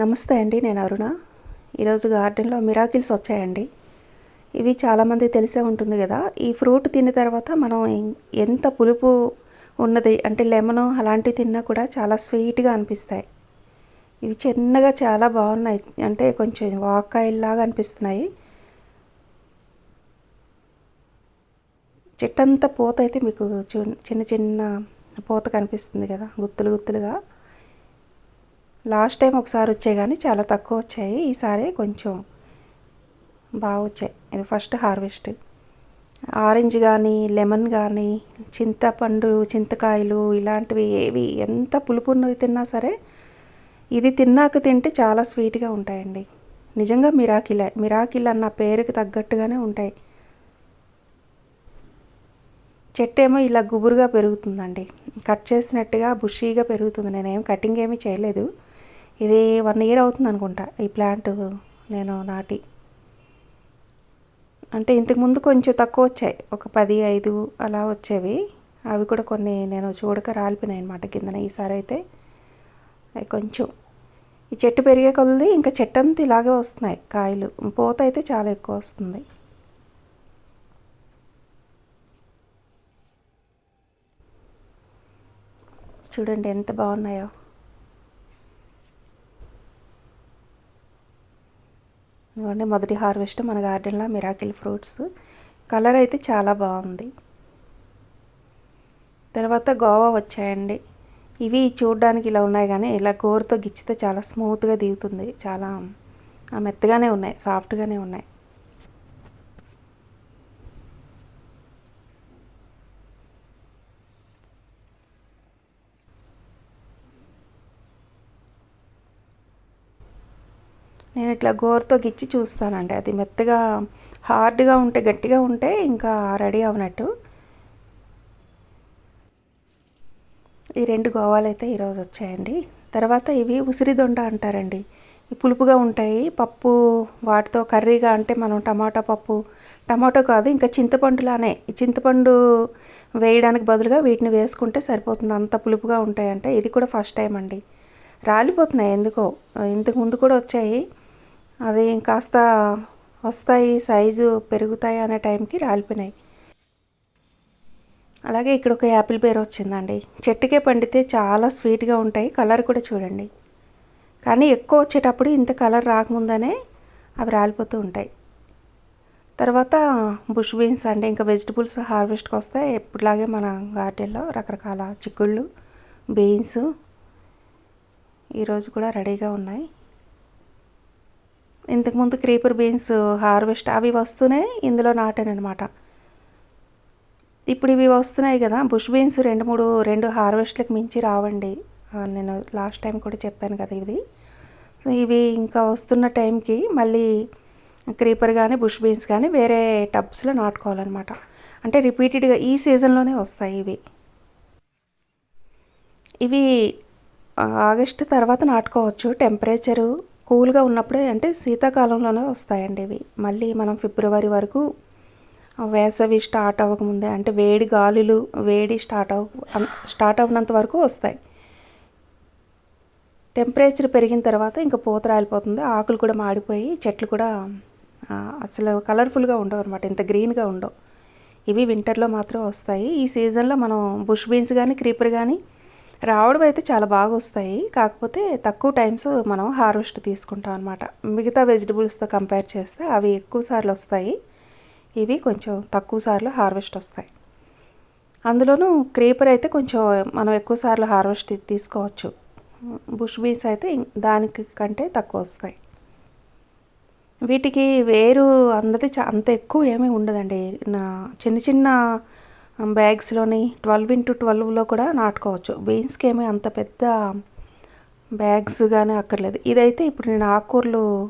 నమస్తే అండి నేను అరుణ. ఈరోజు గార్డెన్లో మిరాకిల్స్ వచ్చాయండి. ఇవి చాలామంది తెలిసే ఉంటుంది కదా ఈ ఫ్రూట్ తిన్న తర్వాత మనం ఎంత పులుపు ఉన్నది అంటే లెమన్ అలాంటివి తిన్నా కూడా చాలా స్వీట్గా అనిపిస్తాయి. ఇవి చిన్నగా చాలా బాగున్నాయి అంటే కొంచెం వాకాయల్లాగా అనిపిస్తున్నాయి. చెట్టంతా పూత అయితే మీకు చూ చిన్న చిన్న పూత కనిపిస్తుంది కదా గుత్తులు గుత్తులుగా. లాస్ట్ టైం ఒకసారి వచ్చాయి కానీ చాలా తక్కువ వచ్చాయి. ఈసారి కొంచెం బాగా వచ్చాయి. ఇది ఫస్ట్ హార్వెస్ట్. ఆరెంజ్ కానీ లెమన్ కానీ చింతపండు చింతకాయలు ఇలాంటివి ఏవి ఎంత పులుపున్నవి తిన్నా సరే ఇది తిన్నాక తింటే చాలా స్వీట్గా ఉంటాయండి. నిజంగా మిరాకిలే. మిరాకిల్ అన్న పేరుకి తగ్గట్టుగానే ఉంటాయి. చెట్టు ఏమో ఇలా గుబురుగా పెరుగుతుందండి. కట్ చేసినట్టుగా బుషీగా పెరుగుతుంది. నేనేం కటింగ్ ఏమీ చేయలేదు. ఇది వన్ ఇయర్ అవుతుంది అనుకుంటా ఈ ప్లాంట్ నేను నాటి. అంటే ఇంతకుముందు కొంచెం తక్కువ వచ్చాయి. ఒక పది ఐదు అలా వచ్చేవి. అవి కూడా కొన్ని నేను చూడక రాలిపోయినాయి అనమాట కిందన ఈసారి అయితే. అవి కొంచెం. ఈ చెట్టు పెరిగే కొలది ఇంకా చెట్టు అంతా ఇలాగే వస్తున్నాయి. కాయలు. పూత అయితే చాలా ఎక్కువ వస్తుంది. చూడండి ఎంత బాగున్నాయో. ఇదిగోండి మొదటి హార్వెస్ట్ మన గార్డెన్లో మిరాకిల్ ఫ్రూట్స్. కలర్ అయితే చాలా బాగుంది. తర్వాత గోవా వచ్చాయండి. ఇవి చూడడానికి ఇలా ఉన్నాయి కానీ ఇలా గోరుతో గిచ్చితే చాలా స్మూత్గా దిగుతుంది. చాలా మెత్తగానే ఉన్నాయి సాఫ్ట్గానే ఉన్నాయి. నేను ఇట్లా గోరుతో గిచ్చి చూస్తానండి. అది మెత్తగా హార్డ్గా ఉంటే గట్టిగా ఉంటే ఇంకా రెడీ అవనట్టు ఈ రెండు గోవాలైతే ఈరోజు వచ్చాయండి. తర్వాత ఇవి ఉసిరి దొండ అంటారండి. ఈ పులుపుగా ఉంటాయి. పప్పు వాటితో కర్రీగా అంటే మనం టమాటా పప్పు టమాటో కాదు ఇంకా చింతపండులానే. ఈ చింతపండు వేయడానికి బదులుగా వీటిని వేసుకుంటే సరిపోతుంది. అంత పులుపుగా ఉంటాయంటే. ఇది కూడా ఫస్ట్ టైం అండి. రాలిపోతున్నాయి ఎందుకో. ఇంతకు ముందు కూడా వచ్చాయి. అది కాస్త వస్తాయి సైజు పెరుగుతాయి అనే టైంకి రాలిపోయినాయి. అలాగే ఇక్కడ ఒక యాపిల్ పేరు వచ్చిందండి. చెట్టుకే పండితే చాలా స్వీట్గా ఉంటాయి కలర్ కూడా చూడండి. కానీ ఎక్కువ వచ్చేటప్పుడు ఇంత కలర్ రాకముందనే అవి రాలిపోతూ ఉంటాయి. తర్వాత బుష్ బీన్స్ అంటే ఇంకా వెజిటబుల్స్ హార్వెస్ట్కి వస్తే ఎప్పుడులాగే మన గార్డెన్లో రకరకాల చిక్కుళ్ళు బీన్స్ ఈరోజు కూడా రెడీగా ఉన్నాయి. ఇంతకుముందు క్రీపర్ బీన్స్ హార్వెస్ట్ అవి వస్తూనే ఇందులో నాటానమాట ఇప్పుడు ఇవి వస్తున్నాయి కదా బుష్ బీన్స్ రెండు మూడు రెండు హార్వెస్ట్లకు మించి రావండి. నేను లాస్ట్ టైం కూడా చెప్పాను కదా ఇది. సో ఇవి ఇంకా వస్తున్న టైంకి మళ్ళీ క్రీపర్ కానీ బుష్ బీన్స్ కానీ వేరే టబ్స్లో నాటుకోవాలన్నమాట. అంటే రిపీటెడ్గా ఈ సీజన్లోనే వస్తాయి ఇవి. ఇవి ఆగస్టు తర్వాత నాటుకోవచ్చు. టెంపరేచరు కూల్గా ఉన్నప్పుడే అంటే శీతాకాలంలోనే వస్తాయండి ఇవి. మళ్ళీ మనం ఫిబ్రవరి వరకు వేసవి స్టార్ట్ అవ్వకముందే అంటే వేడి గాలులు వేడి స్టార్ట్ అవ స్టార్ట్ అవ్వనంత వరకు వస్తాయి. టెంపరేచర్ పెరిగిన తర్వాత ఇంకా పూత రాలిపోతుంది ఆకులు కూడా మాడిపోయి చెట్లు కూడా అసలు కలర్ఫుల్గా ఉండవు అనమాట ఇంత గ్రీన్గా ఉండవు. ఇవి వింటర్లో మాత్రం వస్తాయి. ఈ సీజన్లో మనం బుష్ బీన్స్ కానీ క్రీపర్ కానీ రావడం అయితే చాలా బాగా వస్తాయి. కాకపోతే తక్కువ టైమ్స్ మనం హార్వెస్ట్ తీసుకుంటాం అనమాట మిగతా వెజిటబుల్స్తో కంపేర్ చేస్తే అవి ఎక్కువ సార్లు వస్తాయి. ఇవి కొంచెం తక్కువ సార్లు హార్వెస్ట్ వస్తాయి. అందులోనూ క్రీపర్ అయితే కొంచెం మనం ఎక్కువ సార్లు హార్వెస్ట్ తీసుకోవచ్చు. బుష్ బీన్స్ అయితే దానికి కంటే తక్కువ వస్తాయి. వీటికి వేరు అన్నది చా- అంత ఎక్కువ ఏమీ ఉండదండి. నా చిన్న చిన్న బ్యాగ్స్లోని ట్వెల్వ్ ఇంటూ ట్వెల్వ్లో కూడా నాటుకోవచ్చు. బీన్స్కి ఏమీ అంత పెద్ద బ్యాగ్స్ కానీ అక్కర్లేదు. ఇదైతే ఇప్పుడు నేను ఆకుకూరలు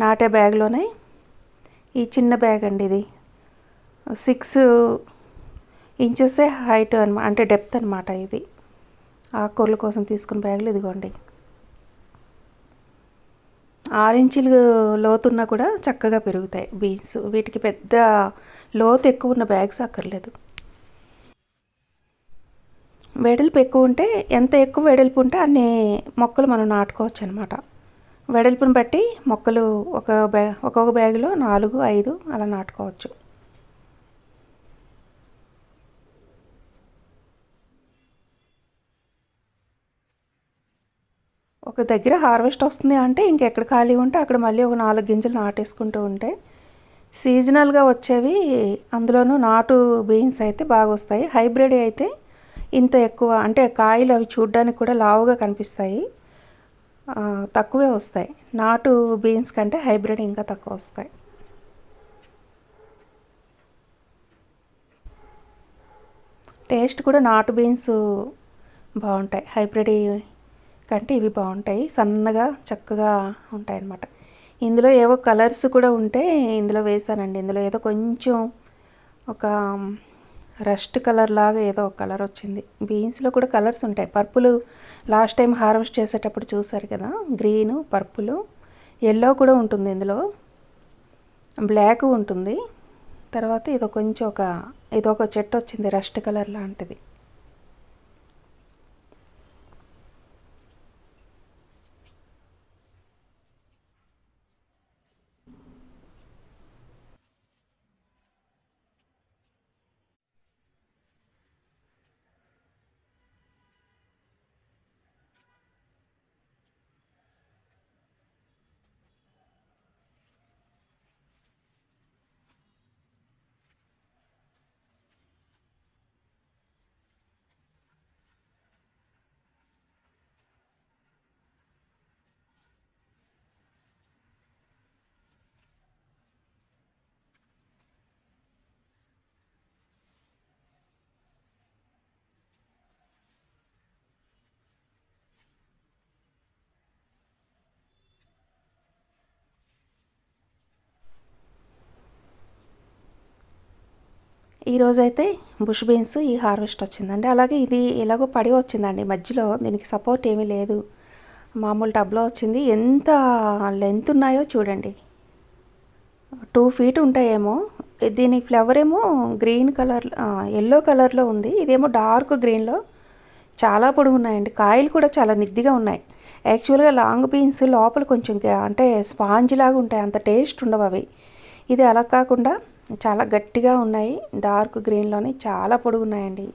నాటే బ్యాగ్లోనే ఈ చిన్న బ్యాగ్ అండి ఇది. సిక్స్ ఇంచెసే హైట్ అనమాట అంటే డెప్త్ అనమాట ఇది. ఆకుకూరల కోసం తీసుకున్న బ్యాగులు ఇదిగోండి. ఆరించీలు లోతున్నా కూడా చక్కగా పెరుగుతాయి బీన్స్. వీటికి పెద్ద లోతు ఎక్కువ ఉన్న బ్యాగ్స్ అక్కర్లేదు. వెడల్పు ఎక్కువ ఉంటే ఎంత ఎక్కువ వెడల్పు ఉంటే అన్ని మొక్కలు మనం నాటుకోవచ్చు అనమాట వెడల్పుని బట్టి మొక్కలు ఒక బ్యా ఒక్కొక్క బ్యాగులో నాలుగు ఐదు అలా నాటుకోవచ్చు. ఒక దగ్గర హార్వెస్ట్ వస్తుంది అంటే ఇంకెక్కడ ఖాళీ ఉంటే అక్కడ మళ్ళీ ఒక నాలుగు గింజలు నాటేసుకుంటూ ఉంటే సీజనల్గా వచ్చేవి అందులోనూ నాటు బీన్స్ అయితే బాగా వస్తాయి. హైబ్రిడ్ అయితే ఇంత ఎక్కువ అంటే కాయలు అవి చూడ్డానికి కూడా లావుగా కనిపిస్తాయి. తక్కువే వస్తాయి. నాటు బీన్స్ కంటే హైబ్రిడ్ ఇంకా తక్కువ వస్తాయి. టేస్ట్ కూడా నాటు బీన్స్ బాగుంటాయి. హైబ్రిడ్ కంటే ఇవి బాగుంటాయి. సన్నగా చక్కగా ఉంటాయి అన్నమాట. ఇందులో ఏవో కలర్స్ కూడా ఉంటే ఇందులో వేసానండి. ఇందులో ఏదో కొంచెం ఒక రస్ట్ కలర్ లాగా ఏదో ఒక కలర్ వచ్చింది. బీన్స్లో కూడా కలర్స్ ఉంటాయి. పర్పుల్ లాస్ట్ టైం హార్వెస్ట్ చేసేటప్పుడు చూసారు కదా? గ్రీను పర్పుల్ ఎల్లో కూడా ఉంటుంది ఇందులో. బ్లాక్ ఉంటుంది. తర్వాత ఇదో కొంచెం ఒక ఇదొక ఒక చెట్టు వచ్చింది రస్ట్ కలర్ లాంటిది. ఈరోజైతే బుష్ బీన్స్ ఈ హార్వెస్ట్ వచ్చిందండి. అలాగే ఇది ఎలాగో పడి వచ్చిందండి. మధ్యలో దీనికి సపోర్ట్ ఏమీ లేదు. మామూలు టబ్లో వచ్చింది. ఎంత లెంత్ ఉన్నాయో చూడండి. టూ ఫీట్ ఉంటాయేమో. దీని ఫ్లవర్ ఏమో గ్రీన్ కలర్ ఎల్లో కలర్లో ఉంది. ఇదేమో డార్క్ గ్రీన్లో చాలా పొడుగు ఉన్నాయండి. కాయలు కూడా చాలా నిద్దిగా ఉన్నాయి. యాక్చువల్గా లాంగ్ బీన్స్ లోపల కొంచెం అంటే స్పాంజ్ లాగా ఉంటాయి. అంత టేస్ట్ ఉండవు అవి. ఇది అలా కాకుండా చాలా గట్టిగా ఉన్నాయి. డార్క్ గ్రీన్లోని చాలా పొడుగున్నాయండి.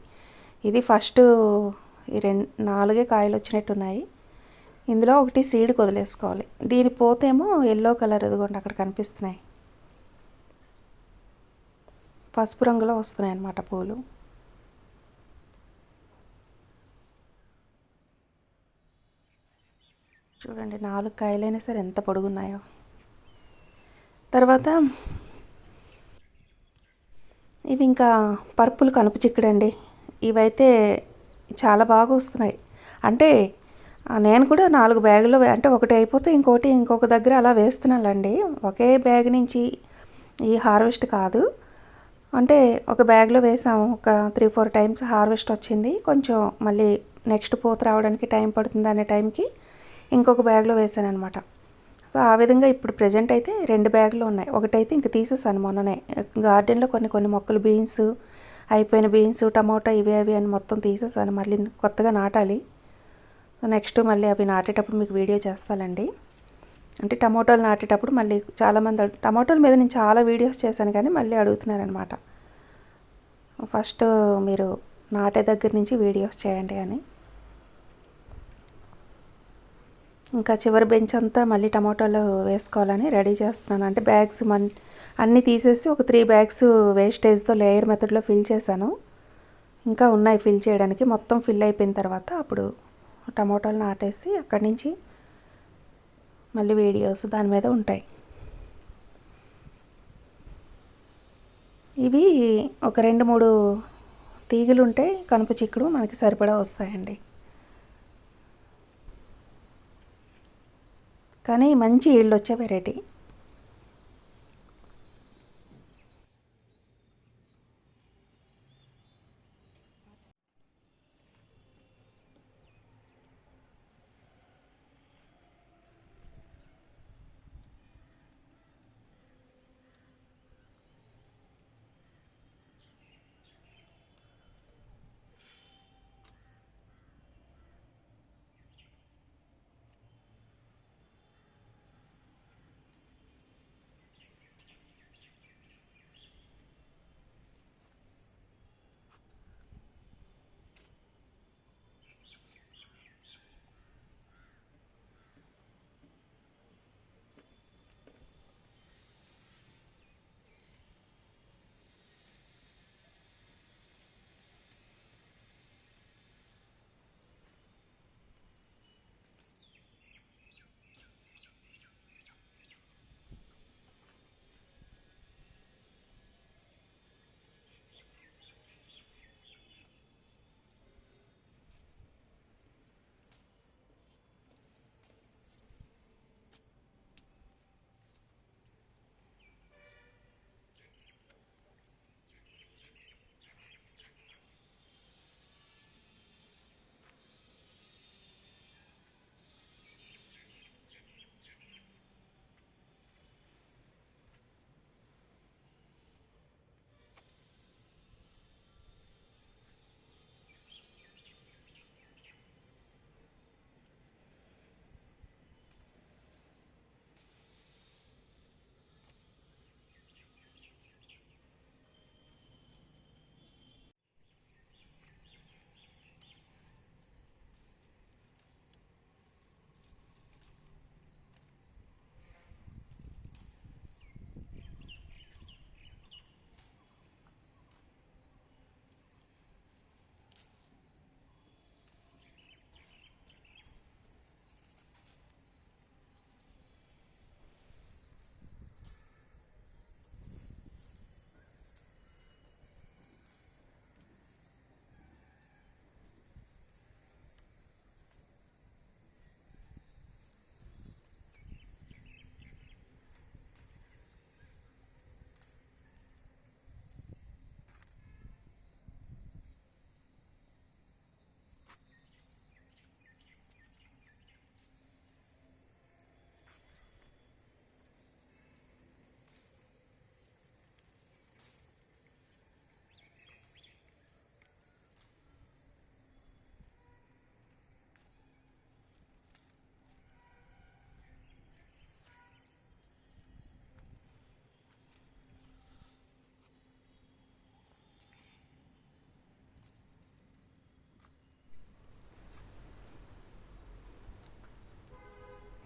ఇది ఫస్ట్ ఈ రెండు నాలుగే కాయలు వచ్చినట్టు ఉన్నాయి ఇందులో ఒకటి సీడ్ వదిలేసుకోవాలి దీని పోతేమో ఎల్లో కలర్ ఇదిగోండి అక్కడ కనిపిస్తున్నాయి. పసుపు రంగులో వస్తున్నాయి అన్నమాట పూలు. చూడండి నాలుగు కాయలైనా సరే ఎంత పొడుగున్నాయో. తర్వాత ఇవి ఇంకా పర్పుల్ కనుపు చిక్కుడండి. ఇవైతే చాలా బాగా వస్తున్నాయి. అంటే నేను కూడా నాలుగు బ్యాగులు అంటే ఒకటి అయిపోతే ఇంకోటి ఇంకొక దగ్గర అలా వేస్తున్నానండి. ఒకే బ్యాగ్ నుంచి ఈ హార్వెస్ట్ కాదు. అంటే ఒక బ్యాగ్లో వేసాము. ఒక త్రీ ఫోర్ టైమ్స్ హార్వెస్ట్ వచ్చింది. కొంచెం మళ్ళీ నెక్స్ట్ పూత రావడానికి టైం పడుతుంది అనే టైంకి ఇంకొక బ్యాగ్లో వేసాను అనమాట సో ఆ విధంగా ఇప్పుడు ప్రజెంట్ అయితే రెండు బ్యాగులు ఉన్నాయి. ఒకటైతే ఇంక తీసేసాను మొన్ననే. గార్డెన్లో కొన్ని కొన్ని మొక్కలు బీన్స్ అయిపోయిన బీన్స్ టమాటా ఇవి అవి అని మొత్తం తీసేసాను. మళ్ళీ కొత్తగా నాటాలి. నెక్స్ట్ మళ్ళీ అవి నాటేటప్పుడు మీకు వీడియో చేస్తానండి. అంటే టమాటోలు నాటేటప్పుడు మళ్ళీ చాలామంది టమాటోల మీద నేను చాలా వీడియోస్ చేశాను కానీ మళ్ళీ అడుగుతున్నారనమాట ఫస్ట్ మీరు నాటే దగ్గర నుంచి వీడియోస్ చేయండి అని. ఇంకా చివరి బెంచ్ అంతా మళ్ళీ టమాటోలు వేసుకోవాలని రెడీ చేస్తున్నాను. అంటే బ్యాగ్స్ మన్ అన్నీ తీసేసి ఒక త్రీ బ్యాగ్స్ వేస్టేజ్తో లేయర్ మెథడ్లో ఫిల్ చేశాను. ఇంకా ఉన్నాయి ఫిల్ చేయడానికి. మొత్తం ఫిల్ అయిపోయిన తర్వాత అప్పుడు టమాటోలు నాటేసి అక్కడి నుంచి మళ్ళీ వీడియోస్ దాని మీద ఉంటాయి. ఇవి ఒక రెండు మూడు తీగలు ఉంటే కనుప చిక్కుడు మనకి సరిపడా వస్తాయండి. కానీ మంచి ఈల్డ్ వచ్చే వెరైటీ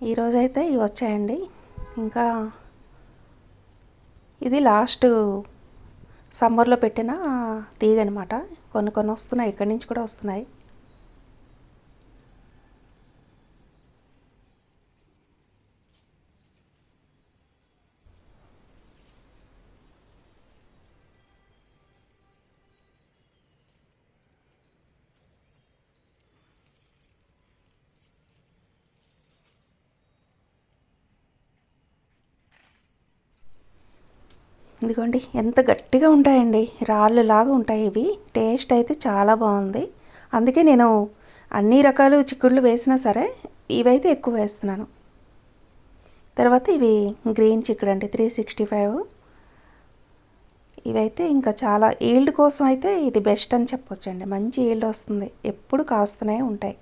ఈరోజైతే ఇవి వచ్చాయండి. ఇంకా ఇది లాస్ట్ సమ్మర్లో పెట్టిన తీగ అనమాట కొన్ని కొన్ని వస్తున్నాయి ఇక్కడి నుంచి కూడా వస్తున్నాయి. ఇదిగోండి ఎంత గట్టిగా ఉంటాయండి. రాళ్ళులాగా ఉంటాయి ఇవి. టేస్ట్ అయితే చాలా బాగుంది. అందుకే నేను అన్ని రకాలు చిక్కుళ్ళు వేసినా సరే ఇవైతే ఎక్కువ వేస్తున్నాను. తర్వాత ఇవి గ్రీన్ చిక్కుడు అండి త్రీ సిక్స్టీ ఫైవ్. ఇవైతే ఇంకా చాలా ఈల్డ్ కోసం అయితే ఇది బెస్ట్ అని చెప్పొచ్చండి. మంచి ఈల్డ్ వస్తుంది. ఎప్పుడు కాస్తూనే ఉంటాయి.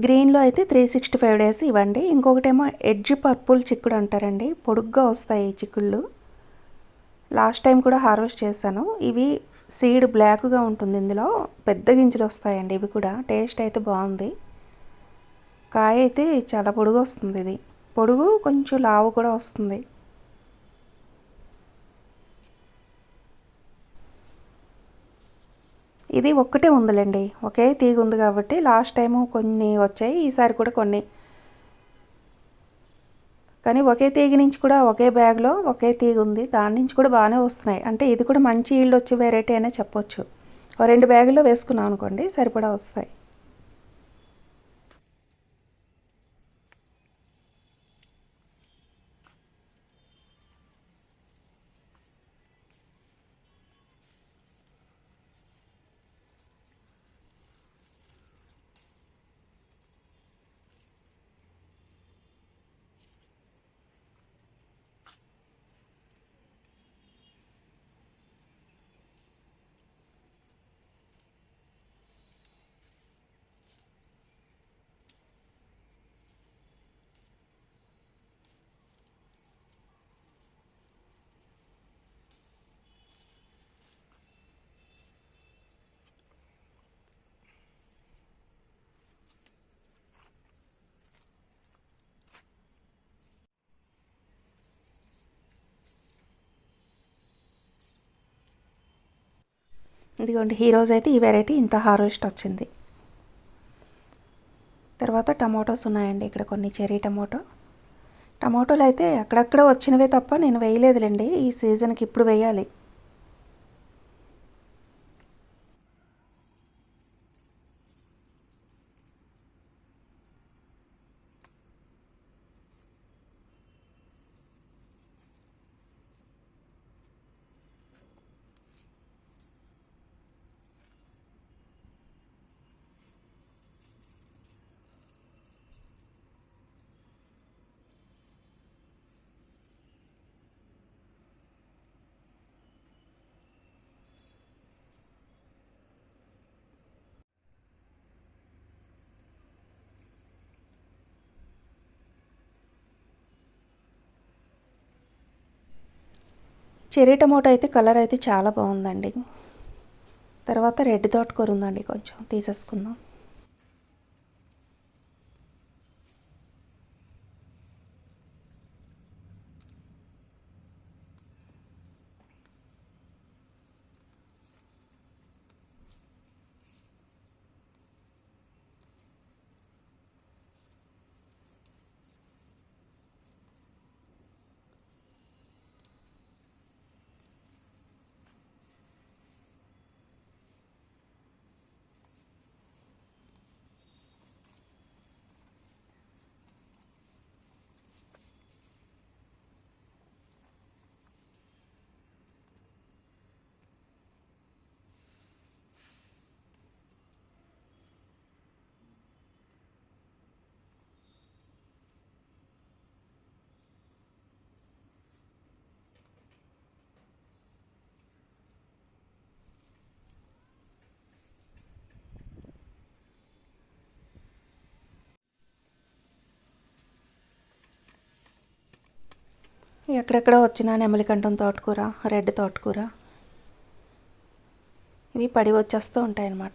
గ్రీన్లో అయితే త్రీ సిక్స్టీ ఫైవ్ డేస్ ఇవ్వండి. ఇంకొకటేమో ఎడ్జ్ పర్పుల్ చిక్కుడు అంటారండి. పొడుగ్గా వస్తాయి ఈ చిక్కుళ్ళు. లాస్ట్ టైం కూడా హార్వెస్ట్ చేశాను. ఇవి సీడ్ బ్లాక్గా ఉంటుంది ఇందులో. పెద్ద గింజలు వస్తాయండి ఇవి కూడా. టేస్ట్ అయితే బాగుంది. కాయ అయితే చాలా పొడుగు వస్తుంది ఇది. పొడుగు కొంచెం లావు కూడా వస్తుంది. ఇది ఒక్కటే ఉందిలేండి. ఒకే తీగ ఉంది కాబట్టి లాస్ట్ టైము కొన్ని వచ్చాయి ఈసారి కూడా కొన్ని. కానీ ఒకే తీగ నుంచి కూడా ఒకే బ్యాగ్లో ఒకే తీగ ఉంది. దాని నుంచి కూడా బాగానే వస్తున్నాయి. అంటే ఇది కూడా మంచి ఈల్డ్ వచ్చే వెరైటీ అనే చెప్పొచ్చు. రెండు బ్యాగుల్లో వేసుకున్నాం అనుకోండి సరిపడా వస్తాయి. ఇదిగోండి ఈ రోజు అయితే ఈ వెరైటీ ఇంత హార్వెస్ట్ వచ్చింది. తర్వాత టమాటోస్ ఉన్నాయండి ఇక్కడ కొన్ని చెరీ టమాటో. టమాటోలు అయితే అక్కడక్కడ వచ్చినవే తప్ప నేను వేయలేదులేండి ఈ సీజన్కి ఇప్పుడు వేయాలి. చెరీ టమోటా అయితే కలర్ అయితే చాలా బాగుందండి. తర్వాత రెడ్ తోటకూర ఉందండి కొంచెం తీసేసుకుందాం. ఎక్కడెక్కడ వచ్చిన నెమలికంఠం తోటకూర రెడ్ తోటకూర ఇవి పడి వచ్చేస్తూ ఉంటాయన్నమాట.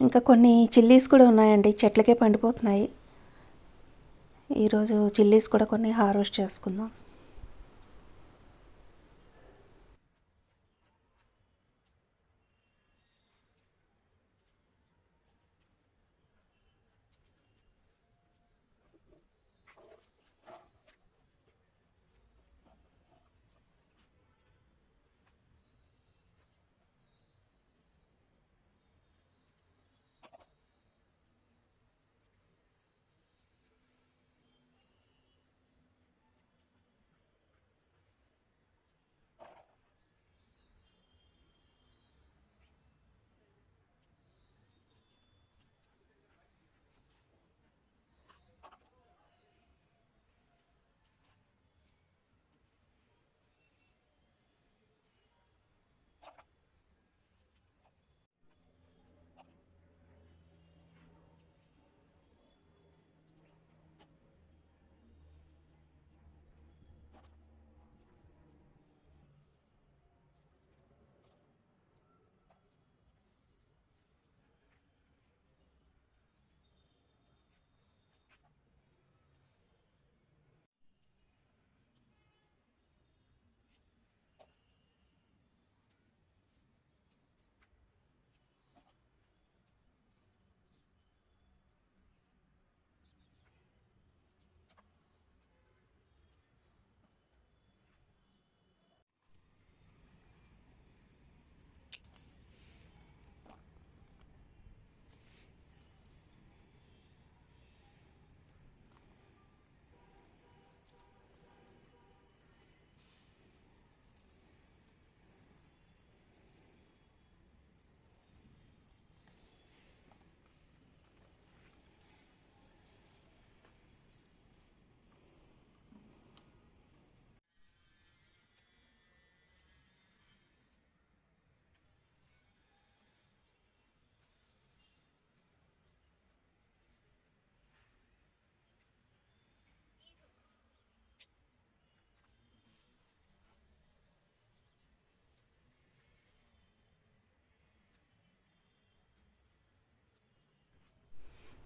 ఇంకా కొన్ని చిల్లీస్ కూడా ఉన్నాయండి. చెట్లకే పండిపోతున్నాయి. ఈరోజు చిల్లీస్ కూడా కొన్ని హార్వెస్ట్ చేసుకుందాం.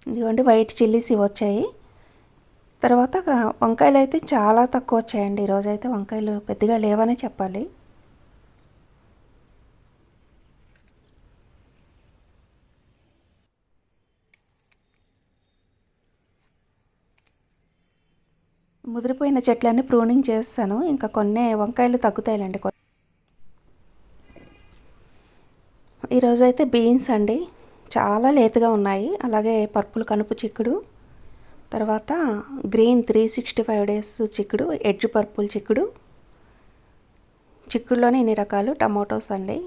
ఇదిగోండి వైట్ చిల్లీస్ ఇవి వచ్చాయి. తర్వాత వంకాయలు అయితే చాలా తక్కువ వచ్చాయండి. ఈరోజు అయితే వంకాయలు పెద్దగా లేవనే చెప్పాలి. ముదిరిపోయిన చెట్లన్నీ ప్రూనింగ్ చేస్తాను. ఇంకా కొన్ని వంకాయలు తగ్గుతాయిలండి. కొన్ని ఈరోజైతే బీన్స్ అండి. చాలా లేతగా ఉన్నాయి. అలాగే పర్పుల్ కనుపు చిక్కుడు తర్వాత green three sixty five days చిక్కుడు ఎడ్జ్ పర్పుల్ చిక్కుడు. చిక్కుడులోనే ఇన్ని రకాలు టమాటోస్ అండి.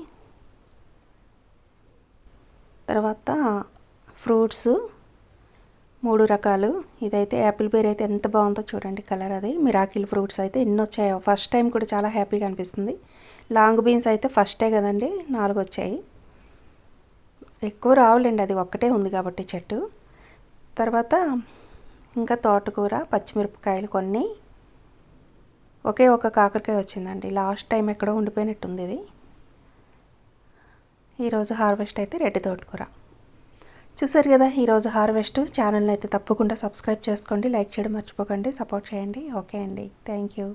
తర్వాత ఫ్రూట్స్ మూడు రకాలు. ఇదైతే యాపిల్ బేర్ అయితే ఎంత బాగుందో చూడండి కలర్ అది. మిరాకిల్ ఫ్రూట్స్ అయితే ఎన్ని వచ్చాయో. ఫస్ట్ టైం కూడా చాలా హ్యాపీగా అనిపిస్తుంది. లాంగ్ బీన్స్ అయితే ఫస్టే కదండి నాలుగు వచ్చాయి. ఎక్కువ రావులేండి అది ఒక్కటే ఉంది కాబట్టి చెట్టు. తర్వాత ఇంకా తోటకూర పచ్చిమిరపకాయలు కొన్ని. ఒకే ఒక కాకరకాయ వచ్చిందండి. లాస్ట్ టైం ఎక్కడో ఉండిపోయినట్టుంది ఇది. ఈరోజు హార్వెస్ట్ అయితే రెడ్డి తోటకూర. చూసారు కదా ఈరోజు హార్వెస్ట్. ఛానల్ని అయితే తప్పకుండా సబ్స్క్రైబ్ చేసుకోండి లైక్ చేయడం మర్చిపోకండి సపోర్ట్ చేయండి. ఓకే అండి. Thank you.